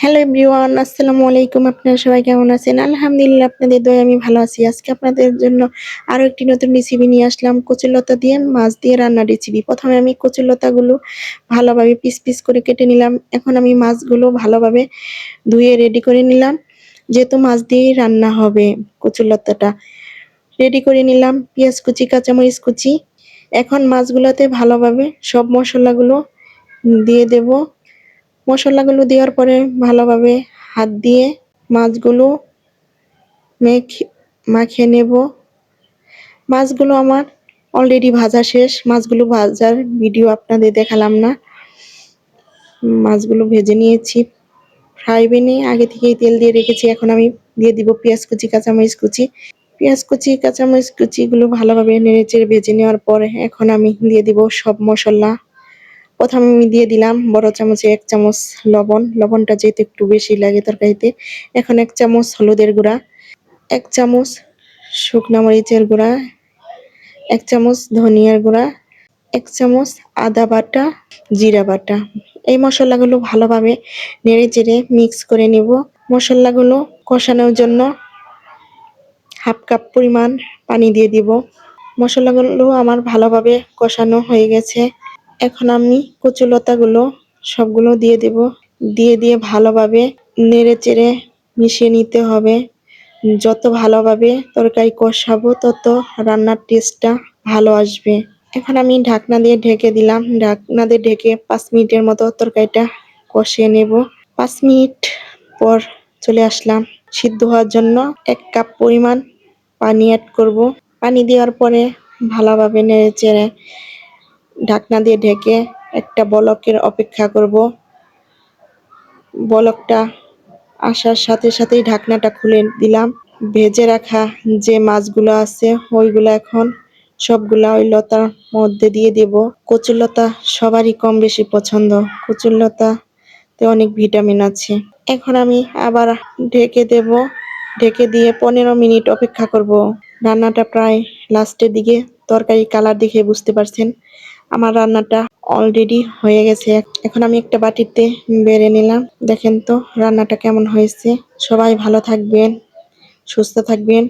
Hello everyone আসসালামু আলাইকুম, আপনারা সবাই কেমন আছেন? আলহামদুলিল্লাহ, আপনাদের দয়ে আমি ভালো আছি। আজকে আপনাদের জন্য আরও একটি নতুন রেসিপি নিয়ে আসলাম। কচুলতা দিয়ে, মাছ দিয়ে রান্নার রেসিপি প্রথমে আমি কচুলতাগুলো ভালোভাবে পিস পিস করে কেটে নিলাম। এখন আমি মাছগুলো ভালোভাবে ধুয়ে রেডি করে নিলাম। যেহেতু মাছ দিয়েই রান্না হবে কচুলতাটা রেডি করে নিলাম পেঁয়াজ কুচি, কাঁচামরিচ কুচি। এখন মাছগুলোতে ভালোভাবে সব মশলাগুলো দিয়ে দেবো। মশলাগুলো দেওয়ার পরে ভালোভাবে হাত দিয়ে মাছগুলো মেখে মাখিয়ে নেব। মাছগুলো আমার অলরেডি ভাজা শেষ। মাছগুলো ভাজার ভিডিও আপনাদের দেখালাম না। মাছগুলো ভেজে নিয়েছি। ফ্রাই প্যানে আগে থেকেই তেল দিয়ে রেখেছি। এখন আমি দিয়ে দিব পেঁয়াজ কুচি, কাঁচামরিচ কুচি। পেঁয়াজ কুচি, কাঁচামরিচ কুচিগুলো ভালোভাবে নেড়ে চেড়ে ভেজে নেওয়ার পরে এখন আমি দিয়ে দিব সব মশলা। প্রথমে আমি দিয়ে দিলাম বড় চামচে এক চামচ লবণ। লবণটা যেহেতু একটু বেশি লাগে তরকারিতে, এখন এক চামচ হলুদের গুঁড়া, এক চামচ শুকনা মরিচের গুঁড়া, এক চামচ ধনিয়ার গুঁড়া, এক চামচ আদা বাটা, জিরা বাটা। এই মশলাগুলো ভালোভাবে নেড়ে চেড়ে মিক্স করে নেব। মশলাগুলো কষানোর জন্য হাফ কাপ পরিমাণ পানি দিয়ে দিব। মশলাগুলো আমার ভালোভাবে কষানো হয়ে গেছে। এখন আমি কচুলতাগুলো সবগুলো দিয়ে দেব। দিয়ে দিয়ে ভালোভাবে নেড়ে চেড়ে মিশিয়ে নিতে হবে। যত ভালোভাবে তরকারি কষাবো, তত রান্নার টেস্টটা ভালো আসবে। এখন আমি ঢাকনা দিয়ে ঢেকে দিলাম। ঢাকনা দিয়ে ঢেকে পাঁচ মিনিটের মতো তরকারিটা কষিয়ে নেব। পাঁচ মিনিট পর চলে আসলাম। সিদ্ধ হওয়ার জন্য এক কাপ পরিমাণ পানি অ্যাড করব। পানি দেওয়ার পরে ভালোভাবে নেড়ে চেড়ে ঢাকনা দিয়ে ঢেকে একটা বলকের অপেক্ষা করব। বলকটা আসার সাথে সাথেই ঢাকনাটা খুলে দিলাম। ভেজে রাখা যে মাছগুলো আছে, ওইগুলো এখন সবগুলা ওই লতার মধ্যে দিয়ে দেব। কচুরলতা সবারই কম বেশি পছন্দ। কচুরলতাতে অনেক ভিটামিন আছে। এখন আমি আবার ঢেকে দেব। ঢেকে দিয়ে পনেরো মিনিট অপেক্ষা করব। রান্নাটা প্রায় লাস্টের দিকে। তরকারি কালার দেখে বুঝতে পারছেন। আমার রান্নাটা অলরেডি হয়ে গেছে। এখন আমি একটা বাটিতে বেড়ে নিলাম। দেখেন তো, রান্নাটা কেমন হয়েছে। সবাই ভালো থাকবেন, সুস্থ থাকবেন।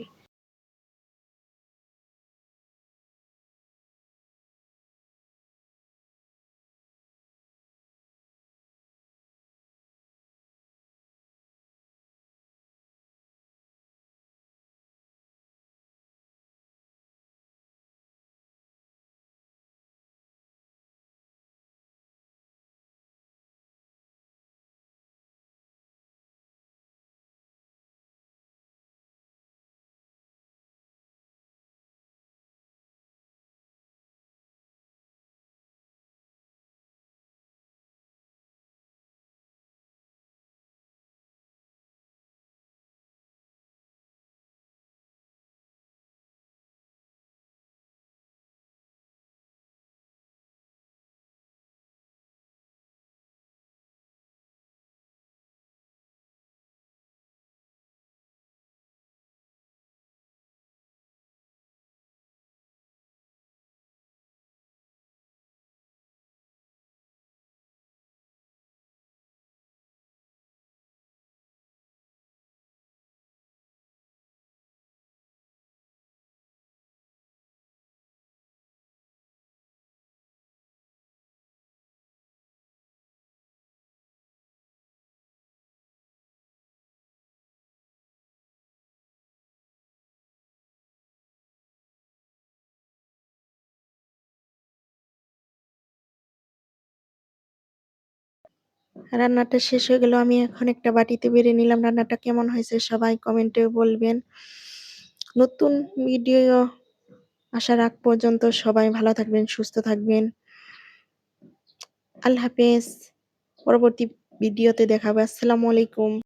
রান্নাটা শেষ হয়ে গেল। আমি এখন একটা বাটিতে বেড়ে নিলাম। রান্নাটা কেমন হয়েছে সবাই কমেন্টে বলবেন। নতুন ভিডিও আসার আগ পর্যন্ত সবাই ভালো থাকবেন, সুস্থ থাকবেন। আল্লাহ হাফেজ। পরবর্তী ভিডিওতে দেখাবো। আসসালামু আলাইকুম।